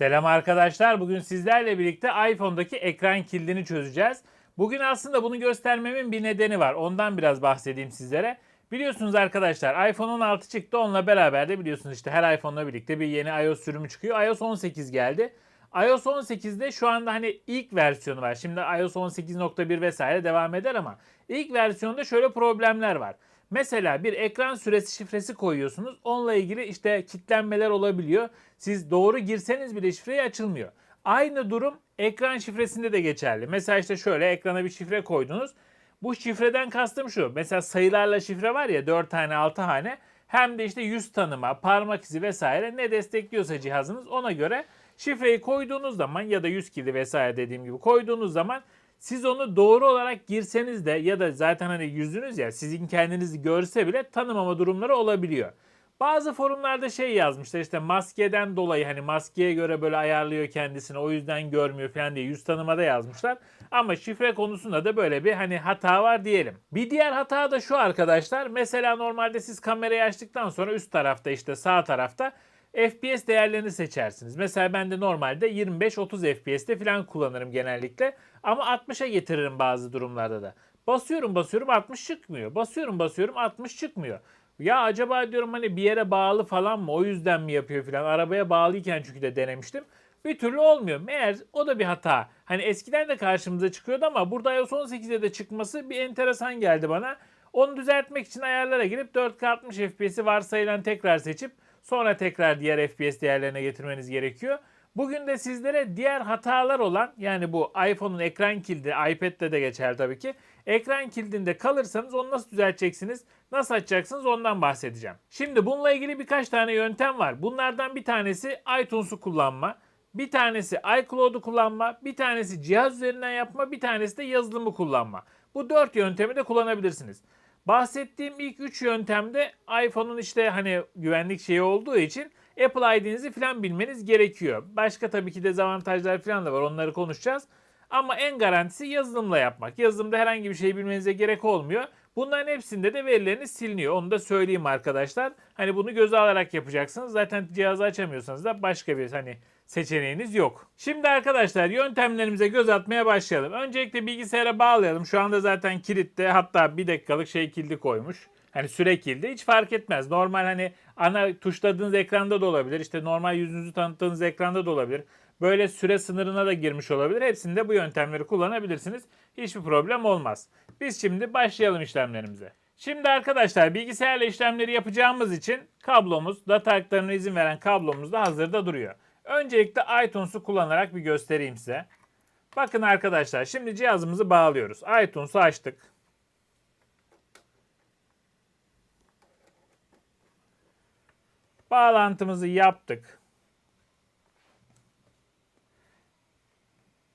Selam arkadaşlar. Bugün sizlerle birlikte iPhone'daki ekran kilidini çözeceğiz. Bugün aslında bunu göstermemin bir nedeni var. Ondan biraz bahsedeyim sizlere. Biliyorsunuz arkadaşlar iPhone 16 çıktı. Onunla beraber de biliyorsunuz işte her iPhone'la birlikte bir yeni iOS sürümü çıkıyor. iOS 18 geldi. iOS 18'de şu anda hani ilk versiyonu var. Şimdi iOS 18.1 vesaire devam eder ama ilk versiyonda şöyle problemler var. Mesela bir ekran süresi şifresi koyuyorsunuz. Onunla ilgili işte kitlenmeler olabiliyor. Siz doğru girseniz bile şifreyi açılmıyor. Aynı durum ekran şifresinde de geçerli. Mesela işte şöyle ekrana bir şifre koydunuz. Bu şifreden kastım şu. Mesela sayılarla şifre var ya 4 tane 6 hane. Hem de işte yüz tanıma, parmak izi vesaire ne destekliyorsa cihazınız ona göre şifreyi koyduğunuz zaman ya da yüz kilidi vesaire dediğim gibi koyduğunuz zaman siz onu doğru olarak girseniz de ya da zaten hani yüzünüz ya sizin kendinizi görse bile tanımama durumları olabiliyor. Bazı forumlarda şey yazmışlar işte maskeden dolayı hani maskeye göre böyle ayarlıyor kendisini o yüzden görmüyor falan diye yüz tanımada yazmışlar. Ama şifre konusunda da böyle bir hani hata var diyelim. Bir diğer hata da şu arkadaşlar. Mesela normalde siz kamerayı açtıktan sonra üst tarafta işte sağ tarafta FPS değerlerini seçersiniz. Mesela ben de normalde 25-30 FPS'te falan kullanırım genellikle. Ama 60'a getiririm bazı durumlarda da. Basıyorum basıyorum 60 çıkmıyor. Basıyorum basıyorum 60 çıkmıyor. Ya acaba diyorum hani bir yere bağlı falan mı o yüzden mi yapıyor falan. Arabaya bağlıyken çünkü de denemiştim. Bir türlü olmuyor. Meğer o da bir hata. Hani eskiden de karşımıza çıkıyordu ama burada iOS 18'de de çıkması bir enteresan geldi bana. Onu düzeltmek için ayarlara girip 4K 60 FPS'i varsayılan tekrar seçip sonra tekrar diğer FPS değerlerine getirmeniz gerekiyor. Bugün de sizlere diğer hatalar olan yani bu iPhone'un ekran kilidi, iPad'de de geçer tabii ki. Ekran kilidinde kalırsanız onu nasıl düzelteceksiniz, nasıl açacaksınız ondan bahsedeceğim. Şimdi bununla ilgili birkaç tane yöntem var. Bunlardan bir tanesi iTunes'u kullanma, bir tanesi iCloud'u kullanma, bir tanesi cihaz üzerinden yapma, bir tanesi de yazılımı kullanma. Bu dört yöntemi de kullanabilirsiniz. Bahsettiğim ilk üç yöntemde iPhone'un işte hani güvenlik şeyi olduğu için Apple ID'nizi falan bilmeniz gerekiyor. Başka tabii ki dezavantajlar falan da var onları konuşacağız. Ama en garantisi yazılımla yapmak. Yazılımda herhangi bir şey bilmenize gerek olmuyor. Bunların hepsinde de verileriniz siliniyor. Onu da söyleyeyim arkadaşlar. Hani bunu göze alarak yapacaksınız. Zaten cihazı açamıyorsanız da başka bir hani seçeneğiniz yok. Şimdi arkadaşlar yöntemlerimize göz atmaya başlayalım. Öncelikle bilgisayara bağlayalım. Şu anda zaten kilitte hatta bir dakikalık şey kilidi koymuş. Hani süre kilidi hiç fark etmez. Normal hani ana tuşladığınız ekranda da olabilir. İşte normal yüzünüzü tanıttığınız ekranda da olabilir. Böyle süre sınırına da girmiş olabilir. Hepsinde bu yöntemleri kullanabilirsiniz. Hiçbir problem olmaz. Biz şimdi başlayalım işlemlerimize. Şimdi arkadaşlar bilgisayarla işlemleri yapacağımız için kablomuz, data aktarımına izin veren kablomuz da hazırda duruyor. Öncelikle iTunes'u kullanarak bir göstereyim size. Bakın arkadaşlar şimdi cihazımızı bağlıyoruz. iTunes'u açtık. Bağlantımızı yaptık.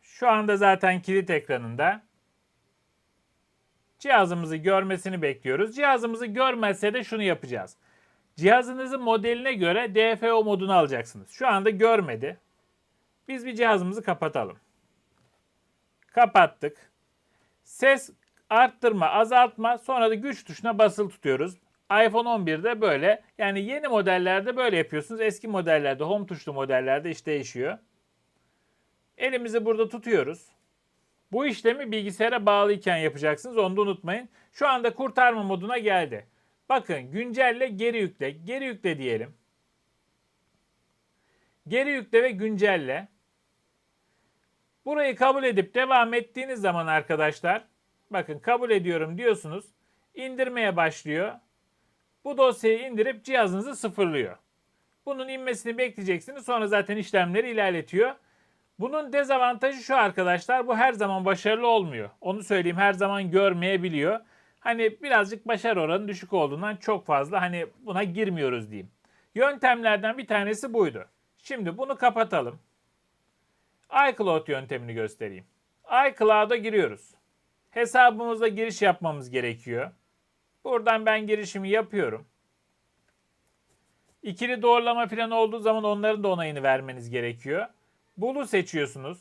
Şu anda zaten kilit ekranında. Cihazımızı görmesini bekliyoruz. Cihazımızı görmezse de şunu yapacağız. Cihazınızın modeline göre DFO modunu alacaksınız. Şu anda görmedi. Biz bir cihazımızı kapatalım. Kapattık. Ses arttırma, azaltma, sonra da güç tuşuna basılı tutuyoruz. iPhone 11'de böyle. Yani yeni modellerde böyle yapıyorsunuz. Eski modellerde, home tuşlu modellerde iş değişiyor. Elimizi burada tutuyoruz. Bu işlemi bilgisayara bağlıyken yapacaksınız. Onu da unutmayın. Şu anda kurtarma moduna geldi. Bakın güncelle geri yükle. Geri yükle diyelim. Geri yükle ve güncelle. Burayı kabul edip devam ettiğiniz zaman arkadaşlar bakın kabul ediyorum diyorsunuz. İndirmeye başlıyor. Bu dosyayı indirip cihazınızı sıfırlıyor. Bunun inmesini bekleyeceksiniz. Sonra zaten işlemleri ilerletiyor. Bunun dezavantajı şu arkadaşlar. Bu her zaman başarılı olmuyor. Onu söyleyeyim her zaman görmeyebiliyor. Hani birazcık başarı oranı düşük olduğundan çok fazla hani buna girmiyoruz diyeyim. Yöntemlerden bir tanesi buydu. Şimdi bunu kapatalım. iCloud yöntemini göstereyim. iCloud'a giriyoruz. Hesabımıza giriş yapmamız gerekiyor. Buradan ben girişimi yapıyorum. İkili doğrulama falan olduğu zaman onların da onayını vermeniz gerekiyor. Bulu seçiyorsunuz.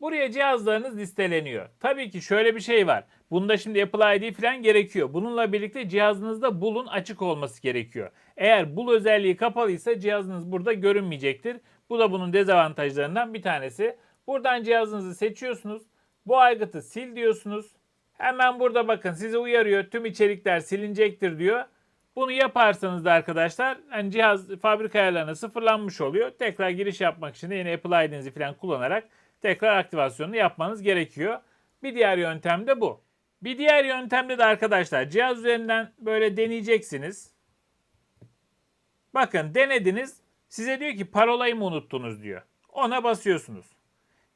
Buraya cihazlarınız listeleniyor. Tabii ki şöyle bir şey var. Bunda şimdi Apple ID falan gerekiyor. Bununla birlikte cihazınızda Bul'un açık olması gerekiyor. Eğer Bul özelliği kapalıysa cihazınız burada görünmeyecektir. Bu da bunun dezavantajlarından bir tanesi. Buradan cihazınızı seçiyorsunuz. Bu aygıtı sil diyorsunuz. Hemen burada bakın sizi uyarıyor. Tüm içerikler silinecektir diyor. Bunu yaparsanız da arkadaşlar hani cihaz fabrika ayarlarına sıfırlanmış oluyor. Tekrar giriş yapmak için de yine Apple ID'nizi falan kullanarak tekrar aktivasyonunu yapmanız gerekiyor. Bir diğer yöntem de bu. Bir diğer yöntemde de arkadaşlar cihaz üzerinden böyle deneyeceksiniz. Bakın denediniz. Size diyor ki parolayı mı unuttunuz diyor. Ona basıyorsunuz.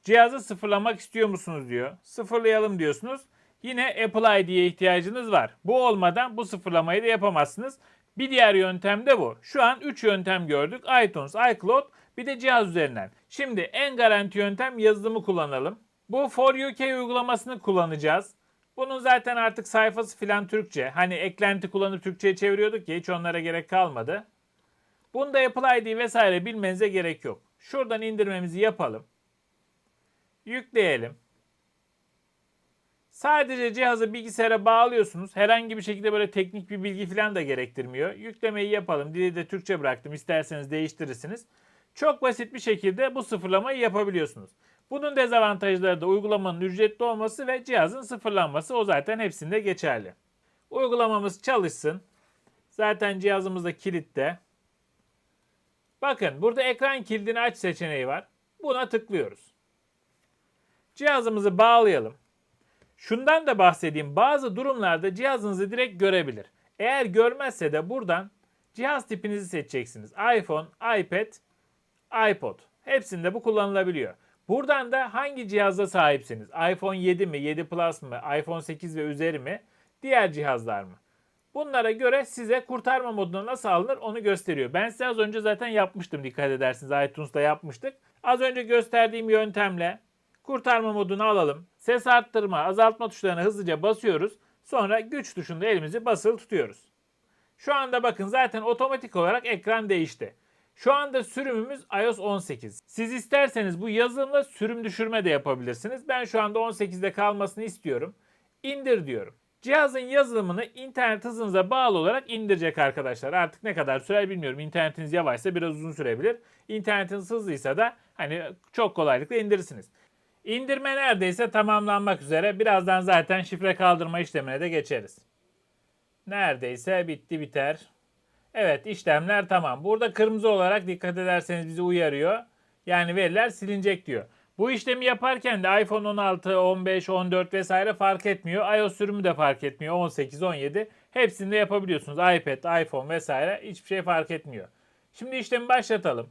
Cihazı sıfırlamak istiyor musunuz diyor. Sıfırlayalım diyorsunuz. Yine Apple ID'ye ihtiyacınız var. Bu olmadan bu sıfırlamayı da yapamazsınız. Bir diğer yöntem de bu. Şu an 3 yöntem gördük. iTunes, iCloud bir de cihaz üzerinden. Şimdi en garanti yöntem yazılımı kullanalım. Bu For UK uygulamasını kullanacağız. Bunun zaten artık sayfası filan Türkçe. Hani eklenti kullanıp Türkçe'ye çeviriyorduk ya hiç onlara gerek kalmadı. Bunda Apple ID vesaire bilmenize gerek yok. Şuradan indirmemizi yapalım. Yükleyelim. Sadece cihazı bilgisayara bağlıyorsunuz. Herhangi bir şekilde böyle teknik bir bilgi falan da gerektirmiyor. Yüklemeyi yapalım. Dili de Türkçe bıraktım. İsterseniz değiştirirsiniz. Çok basit bir şekilde bu sıfırlamayı yapabiliyorsunuz. Bunun dezavantajları da uygulamanın ücretli olması ve cihazın sıfırlanması. O zaten hepsinde geçerli. Uygulamamız çalışsın. Zaten cihazımızda kilitte. Bakın burada ekran kilidini aç seçeneği var. Buna tıklıyoruz. Cihazımızı bağlayalım. Şundan da bahsedeyim. Bazı durumlarda cihazınızı direkt görebilir. Eğer görmezse de buradan cihaz tipinizi seçeceksiniz. iPhone, iPad, iPod. Hepsinde bu kullanılabiliyor. Buradan da hangi cihazda sahipsiniz? iPhone 7 mi, 7 Plus mı, iPhone 8 ve üzeri mi, diğer cihazlar mı? Bunlara göre size kurtarma moduna nasıl alınır onu gösteriyor. Ben size az önce zaten yapmıştım dikkat edersiniz. iTunes'ta yapmıştık. Az önce gösterdiğim yöntemle kurtarma modunu alalım. Ses arttırma, azaltma tuşlarına hızlıca basıyoruz. Sonra güç tuşunda elimizi basılı tutuyoruz. Şu anda bakın zaten otomatik olarak ekran değişti. Şu anda sürümümüz iOS 18. Siz isterseniz bu yazılımla sürüm düşürme de yapabilirsiniz. Ben şu anda 18'de kalmasını istiyorum. İndir diyorum. Cihazın yazılımını internet hızınıza bağlı olarak indirecek arkadaşlar. Artık ne kadar sürer bilmiyorum. İnternetiniz yavaşsa biraz uzun sürebilir. İnternetiniz hızlıysa da hani çok kolaylıkla indirirsiniz. İndirme neredeyse tamamlanmak üzere. Birazdan zaten şifre kaldırma işlemine de geçeriz. Neredeyse bitti biter. Evet işlemler tamam. Burada kırmızı olarak dikkat ederseniz bizi uyarıyor. Yani veriler silinecek diyor. Bu işlemi yaparken de iPhone 16, 15, 14 vesaire fark etmiyor. iOS sürümü de fark etmiyor. 18, 17 hepsinde yapabiliyorsunuz. iPad, iPhone vesaire hiçbir şey fark etmiyor. Şimdi işlemi başlatalım.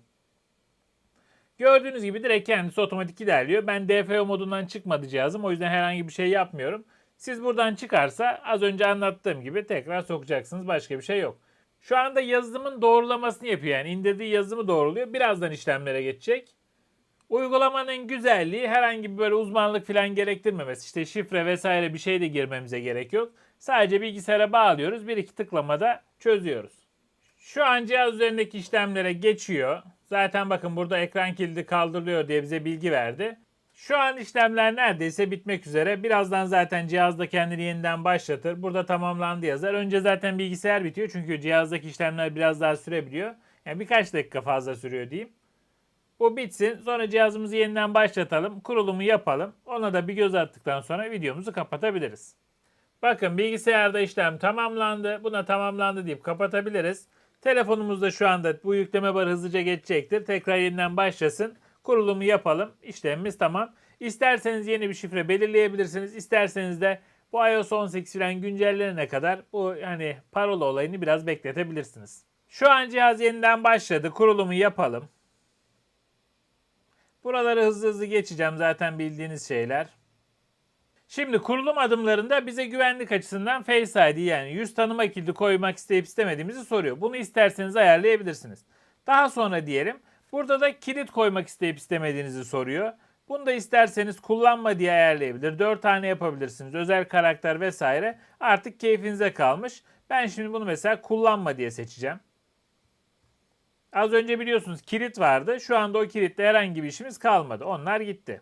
Gördüğünüz gibi direkt kendisi otomatik ilerliyor. Ben DFO modundan çıkmadı cihazım. O yüzden herhangi bir şey yapmıyorum. Siz buradan çıkarsa az önce anlattığım gibi tekrar sokacaksınız. Başka bir şey yok. Şu anda yazılımın doğrulamasını yapıyor. Yani indirdiği yazılımı doğruluyor. Birazdan işlemlere geçecek. Uygulamanın güzelliği herhangi bir böyle uzmanlık falan gerektirmemesi. İşte şifre vesaire bir şey de girmemize gerek yok. Sadece bilgisayara bağlıyoruz. Bir iki tıklamada çözüyoruz. Şu an cihaz üzerindeki işlemlere geçiyor. Zaten bakın burada ekran kilidi kaldırılıyor diye bize bilgi verdi. Şu an işlemler neredeyse bitmek üzere. Birazdan zaten cihazda kendini yeniden başlatır. Burada tamamlandı yazar. Önce zaten bilgisayar bitiyor çünkü cihazdaki işlemler biraz daha sürebiliyor. Yani birkaç dakika fazla sürüyor diyeyim. Bu bitsin. Sonra cihazımızı yeniden başlatalım. Kurulumu yapalım. Ona da bir göz attıktan sonra videomuzu kapatabiliriz. Bakın bilgisayarda işlem tamamlandı. Buna tamamlandı deyip kapatabiliriz. Telefonumuzda şu anda bu yükleme barı hızlıca geçecektir. Tekrar yeniden başlasın. Kurulumu yapalım. İşlemimiz tamam. İsterseniz yeni bir şifre belirleyebilirsiniz. İsterseniz de bu iOS 18 falan güncellenene kadar bu hani parola olayını biraz bekletebilirsiniz. Şu an cihaz yeniden başladı. Kurulumu yapalım. Buraları hızlı hızlı geçeceğim zaten bildiğiniz şeyler. Şimdi kurulum adımlarında bize güvenlik açısından Face ID yani yüz tanıma kilidi koymak isteyip istemediğimizi soruyor. Bunu isterseniz ayarlayabilirsiniz. Daha sonra diyelim burada da kilit koymak isteyip istemediğinizi soruyor. Bunu da isterseniz kullanma diye ayarlayabilir. 4 tane yapabilirsiniz. Özel karakter vesaire. Artık keyfinize kalmış. Ben şimdi bunu mesela kullanma diye seçeceğim. Az önce biliyorsunuz kilit vardı. Şu anda o kilitle herhangi bir işimiz kalmadı. Onlar gitti.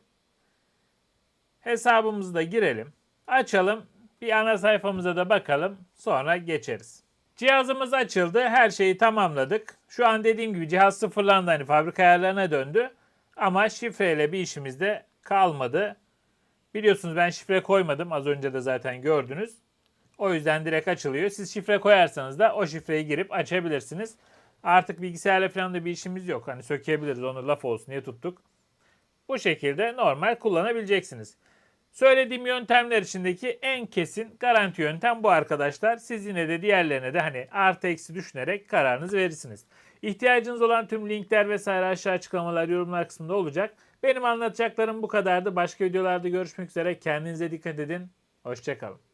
Hesabımızı da girelim. Açalım. Bir ana sayfamıza da bakalım. Sonra geçeriz. Cihazımız açıldı. Her şeyi tamamladık. Şu an dediğim gibi cihaz sıfırlandı. Hani fabrika ayarlarına döndü. Ama şifreyle bir işimiz de kalmadı. Biliyorsunuz ben şifre koymadım. Az önce de zaten gördünüz. O yüzden direkt açılıyor. Siz şifre koyarsanız da o şifreyi girip açabilirsiniz. Artık bilgisayarla falan da bir işimiz yok. Hani sökebiliriz onu laf olsun diye tuttuk. Bu şekilde normal kullanabileceksiniz. Söylediğim yöntemler içindeki en kesin garanti yöntem bu arkadaşlar. Siz yine de diğerlerine de hani artı eksi düşünerek kararınızı verirsiniz. İhtiyacınız olan tüm linkler vesaire aşağı açıklamalar, yorumlar kısmında olacak. Benim anlatacaklarım bu kadardı. Başka videolarda görüşmek üzere. Kendinize dikkat edin. Hoşçakalın.